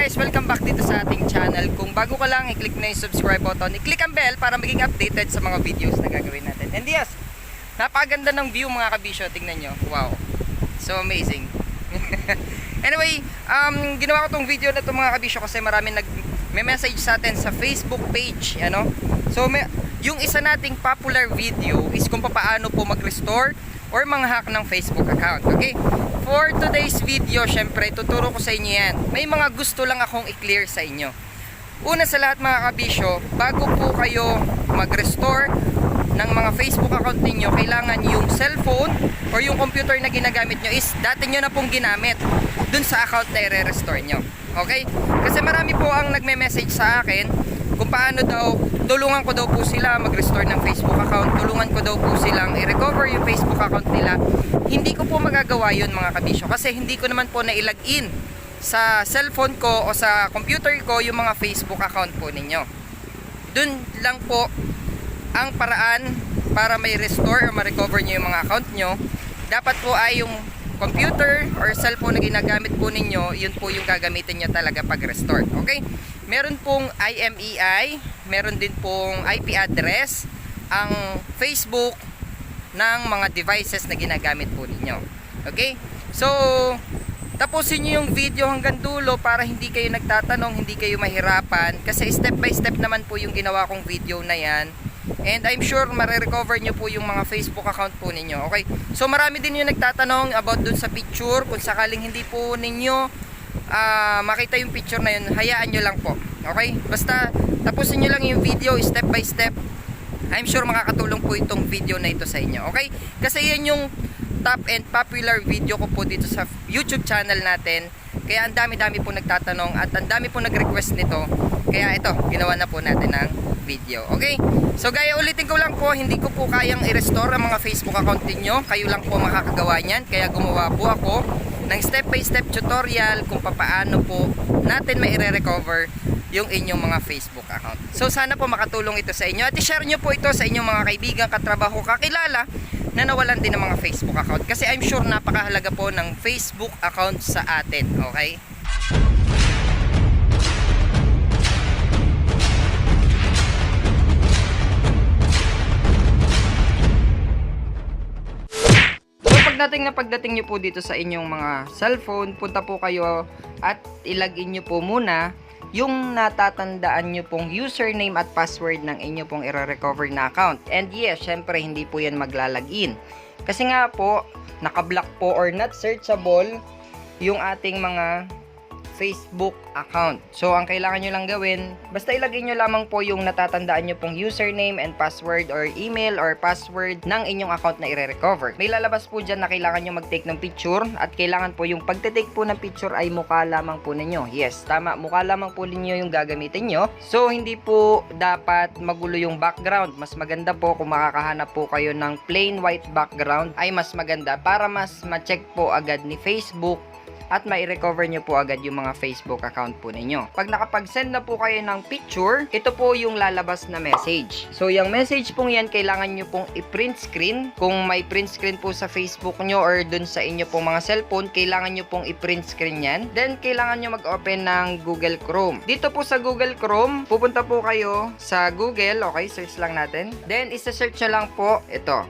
guys! Welcome back dito sa ating channel. Kung bago ka lang, i-click na yung subscribe button. I-click ang bell para maging updated sa mga videos na gagawin natin. And yes, napakaganda ng view mga kabisyo. Tingnan nyo. Wow. So amazing. anyway, um, ginawa ko tong video na to mga kabisyo kasi marami nag may message sa atin sa Facebook page. Ano? So, may, yung isa nating popular video is kung paano po mag-restore or mga-hack ng Facebook account. Okay? For today's video, syempre, tuturo ko sa inyo yan. May mga gusto lang akong i-clear sa inyo. Una sa lahat mga kabisyo, bago po kayo mag-restore ng mga Facebook account ninyo, kailangan yung cellphone or yung computer na ginagamit nyo is dati nyo na pong ginamit dun sa account na i-restore nyo. Okay? Kasi marami po ang nagme-message sa akin kung paano daw, tulungan ko daw po sila mag-restore ng Facebook account, tulungan ko daw po silang i-recover yung Facebook account nila. Hindi ko po magagawa yun mga kabisyo kasi hindi ko naman po na-log in sa cellphone ko o sa computer ko yung mga Facebook account po ninyo. Dun lang po ang paraan para may restore or ma-recover nyo yung mga account nyo. Dapat po ay yung computer or cellphone na ginagamit po ninyo, yun po yung gagamitin nyo talaga pag restore. Okay? Meron pong IMEI, meron din pong IP address, ang Facebook ng mga devices na ginagamit po ninyo. Okay? So, tapusin nyo yung video hanggang dulo para hindi kayo nagtatanong, hindi kayo mahirapan. Kasi step by step naman po yung ginawa kong video na yan. And I'm sure marirecover nyo po yung mga Facebook account po ninyo. Okay? So marami din yung nagtatanong about dun sa picture. Kung sakaling hindi po ninyo ah, makita yung picture na yun, hayaan nyo lang po. Okay? Basta tapusin nyo lang yung video step by step. I'm sure makakatulong po itong video na ito sa inyo. Okay? Kasi yan yung top and popular video ko po dito sa YouTube channel natin. Kaya ang dami-dami po nagtatanong at ang dami po nag-request nito. Kaya ito, ginawa na po natin ng video. Okay? So gaya ulitin ko lang po, hindi ko po kayang i-restore ang mga Facebook account niyo. Kayo lang po makakagawa niyan. Kaya gumawa po ako ng step-by-step tutorial kung paano po natin mai-recover yung inyong mga Facebook account. So sana po makatulong ito sa inyo at i-share nyo po ito sa inyong mga kaibigan, katrabaho, kakilala na nawalan din ng mga Facebook account kasi I'm sure napakahalaga po ng Facebook account sa atin, okay? Pagdating na pagdating nyo po dito sa inyong mga cellphone, punta po kayo at ilagin nyo po muna yung natatandaan nyo pong username at password ng inyo pong i-recover na account. And yes, syempre hindi po yan maglalagin. Kasi nga po, nakablock po or not searchable yung ating mga Facebook account. So, ang kailangan nyo lang gawin, basta ilagay nyo lamang po yung natatandaan nyo pong username and password or email or password ng inyong account na i-recover. May lalabas po dyan na kailangan nyo mag-take ng picture at kailangan po yung pagte-take po ng picture ay mukha lamang po ninyo. Yes, tama, mukha lamang po ninyo yung gagamitin nyo. So, hindi po dapat magulo yung background. Mas maganda po kung makakahanap po kayo ng plain white background ay mas maganda para mas ma-check po agad ni Facebook at mai-recover nyo po agad yung mga Facebook account po ninyo. Pag nakapag-send na po kayo ng picture, ito po yung lalabas na message. So, yung message pong yan, kailangan nyo pong i-print screen. Kung may print screen po sa Facebook nyo or dun sa inyo pong mga cellphone, kailangan nyo pong i-print screen yan. Then, kailangan nyo mag-open ng Google Chrome. Dito po sa Google Chrome, pupunta po kayo sa Google. Okay, search lang natin. Then, isa-search nyo lang po ito.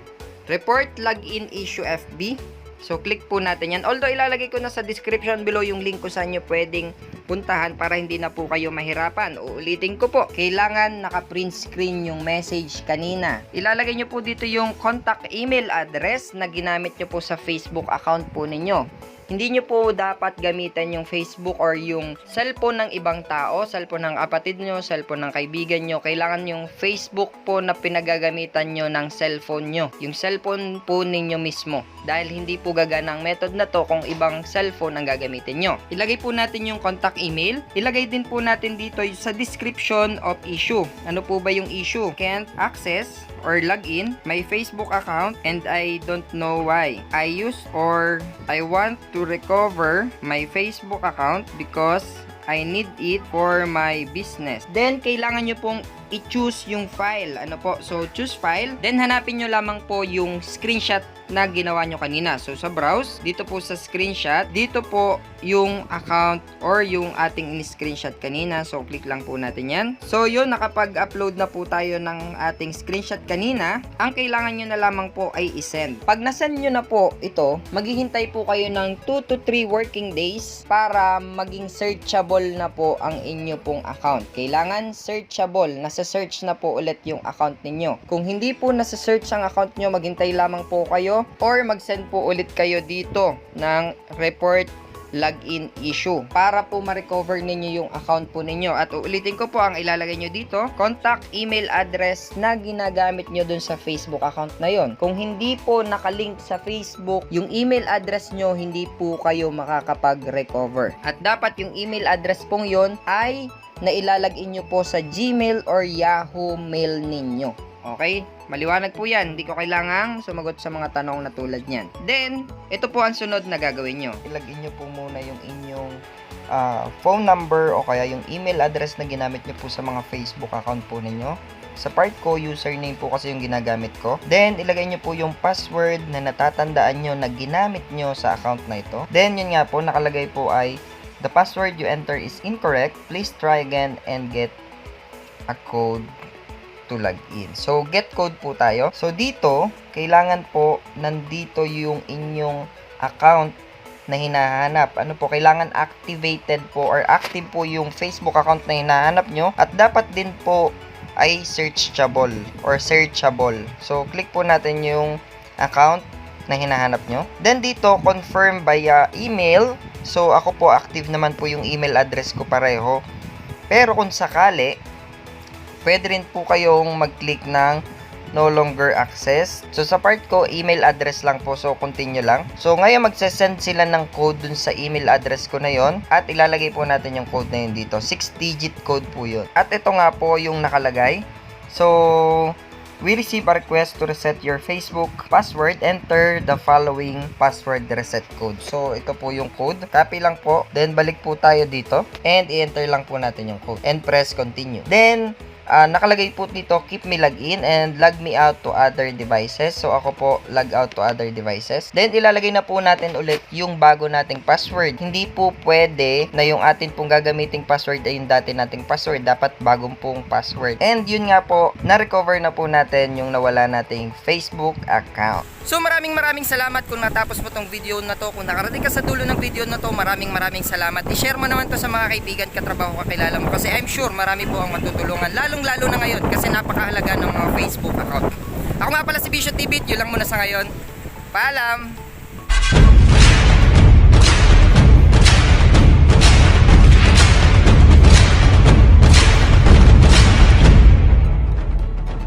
Report Login Issue FB. So, click po natin yan. Although, ilalagay ko na sa description below yung link ko sa inyo pwedeng puntahan para hindi na po kayo mahirapan. Uulitin ko po, kailangan naka-print screen yung message kanina. Ilalagay nyo po dito yung contact email address na ginamit nyo po sa Facebook account po ninyo. Hindi nyo po dapat gamitan yung Facebook or yung cellphone ng ibang tao, cellphone ng kapatid nyo, cellphone ng kaibigan nyo. Kailangan yung Facebook po na pinagagamitan nyo ng cellphone nyo. Yung cellphone po ninyo mismo. Dahil hindi po gagana ang method na to kung ibang cellphone ang gagamitin nyo. Ilagay po natin yung contact email. Ilagay din po natin dito sa description of issue. Ano po ba yung issue? Can't access or log in my Facebook account and I don't know why. I use or I want to recover my Facebook account because I need it for my business. Then, kailangan nyo pong i-choose yung file. Ano po? So, choose file. Then, hanapin nyo lamang po yung screenshot na ginawa nyo kanina. So, sa browse, dito po sa screenshot, dito po yung account or yung ating in-screenshot kanina. So, click lang po natin yan. So, yun, nakapag-upload na po tayo ng ating screenshot kanina. Ang kailangan nyo na lamang po ay isend. Pag nasend nyo na po ito, maghihintay po kayo ng 2 to 3 working days para maging searchable na po ang inyo pong account. Kailangan searchable. Nasa search na po ulit yung account ninyo. Kung hindi po nasa search ang account nyo, maghintay lamang po kayo or mag-send po ulit kayo dito ng report login issue para po ma-recover ninyo yung account po ninyo. At uulitin ko po ang ilalagay nyo dito, contact email address na ginagamit nyo dun sa Facebook account na yon. Kung hindi po nakalink sa Facebook, yung email address nyo, hindi po kayo makakapag-recover. At dapat yung email address pong yon ay na ilalagin nyo po sa Gmail or Yahoo Mail ninyo. Okay? Maliwanag po yan. Hindi ko kailangang sumagot sa mga tanong na tulad niyan. Then, ito po ang sunod na gagawin nyo. Ilagin nyo po muna yung inyong ah, phone number o kaya yung email address na ginamit nyo po sa mga Facebook account po ninyo. Sa part ko, username po kasi yung ginagamit ko. Then, ilagay nyo po yung password na natatandaan nyo na ginamit nyo sa account na ito. Then, yun nga po, nakalagay po ay The password you enter is incorrect. Please try again and get a code to log in. So, get code po tayo. So, dito, kailangan po nandito yung inyong account na hinahanap. Ano po, kailangan activated po or active po yung Facebook account na hinahanap nyo. At dapat din po ay searchable or searchable. So, click po natin yung account na hinahanap nyo. Then dito, confirm via email. So, ako po active naman po yung email address ko pareho. Pero kung sakali, pwede rin po kayong mag-click ng no longer access. So, sa part ko, email address lang po. So, continue lang. So, ngayon magsasend sila ng code dun sa email address ko na yon At ilalagay po natin yung code na yun dito. 6-digit code po yun. At ito nga po yung nakalagay. So, we receive a request to reset your Facebook password. Enter the following password reset code. So, ito po yung code. Copy lang po. Then, balik po tayo dito. And, i-enter lang po natin yung code. And, press continue. Then, ah, nakalagay po dito, keep me login and log me out to other devices. So, ako po, log out to other devices. Then, ilalagay na po natin ulit yung bago nating password. Hindi po pwede na yung atin pong gagamiting password ay yung dati nating password. Dapat bagong pong password. And, yun nga po, na-recover na po natin yung nawala nating Facebook account. So maraming maraming salamat kung natapos mo tong video na to. Kung nakarating ka sa dulo ng video na to, maraming maraming salamat. I-share mo naman to sa mga kaibigan, katrabaho, kakilala mo. Kasi I'm sure marami po ang matutulungan. Lalong lalo na ngayon kasi napakahalaga ng mga Facebook account. Ako nga pala si Bishop TV. Yun lang muna sa ngayon. Paalam!